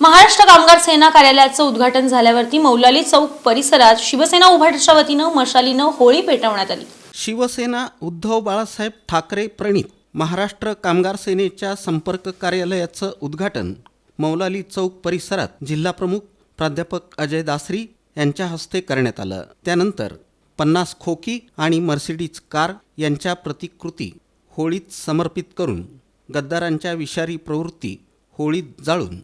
महाराष्ट्र कामगार सेना कार्यालयाचं उद्घाटन झाल्यावरती मौलाली चौक परिसरात शिवसेना उभाटाच्या वतीनं मशालीनं होळी पेटवण्यात आली. शिवसेना उद्धव बाळासाहेब ठाकरे प्रणित महाराष्ट्र कामगार सेनेच्या संपर्क कार्यालयाचं उद्घाटन मौलाली चौक परिसरात जिल्हाप्रमुख प्राध्यापक अजय दासरी यांच्या हस्ते करण्यात आलं. त्यानंतर पन्नास खोकी आणि मर्सिडीज कार यांच्या प्रतिकृती होळीत समर्पित करून गद्दारांच्या विषारी प्रवृत्ती होळीत जाळून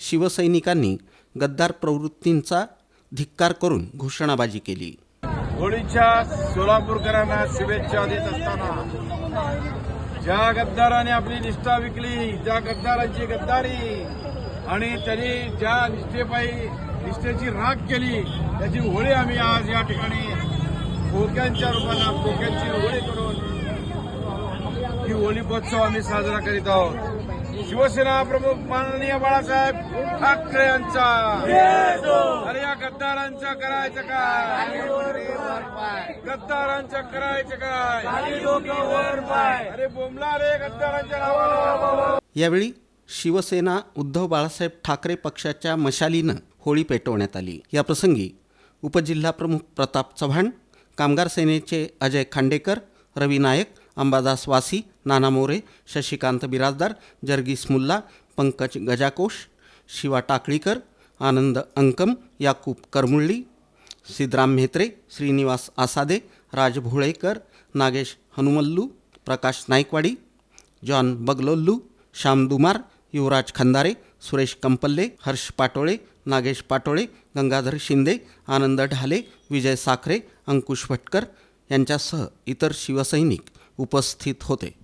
शिवसैनिकांनी गद्दार प्रवृत्तींचा धिक्कार करून घोषणाबाजी केली. होळीच्या सोलापूरकरांना शुभेच्छा देत असताना ज्या गद्दाराने आपली निष्ठा विकली ज्या गद्दारांची गद्दारी आणि त्यांनी ज्या निष्ठेपायी निष्ठेची राख केली त्याची होळी आम्ही आज या ठिकाणी खोक्यांच्या रूपानं खोक्यांची होळी करून ही होळी महोत्सव आम्ही साजरा करीत आहोत. शिवसेना प्रमुख माननीय बाळासाहेब ठाकरे यांचा. अरे या गद्दारांचं करायचं काय? गद्दारांचं करायचं काय? अरे बोमला रे गद्दारांच्या नावाला यावेळी शिवसेना उद्धव बाळासाहेब ठाकरे पक्षाच्या मशालीनं होळी पेटवण्यात आली. या प्रसंगी उपजिल्हाप्रमुख प्रताप चव्हाण कामगार सेनेचे अजय खांडेकर रवी नायक अंबादास वासी नाना मोरे शशिकांत बिराजदार जर्गीस मुल्ला पंकज गजाकोश शिवा टाकळीकर आनंद अंकम याकूब करमुळ्ळी सिद्धराम म्हेत्रे श्रीनिवास आसादे राज भोळेकर नागेश हनुमल्लू प्रकाश नाईकवाडी जॉन बगलोल्लू श्याम दुमार युवराज खंदारे सुरेश कंपल्ले हर्ष पाटोळे नागेश पाटोळे गंगाधर शिंदे आनंद ढाले विजय साखरे अंकुश भटकर यांच्यासह इतर शिवसैनिक उपस्थित होते.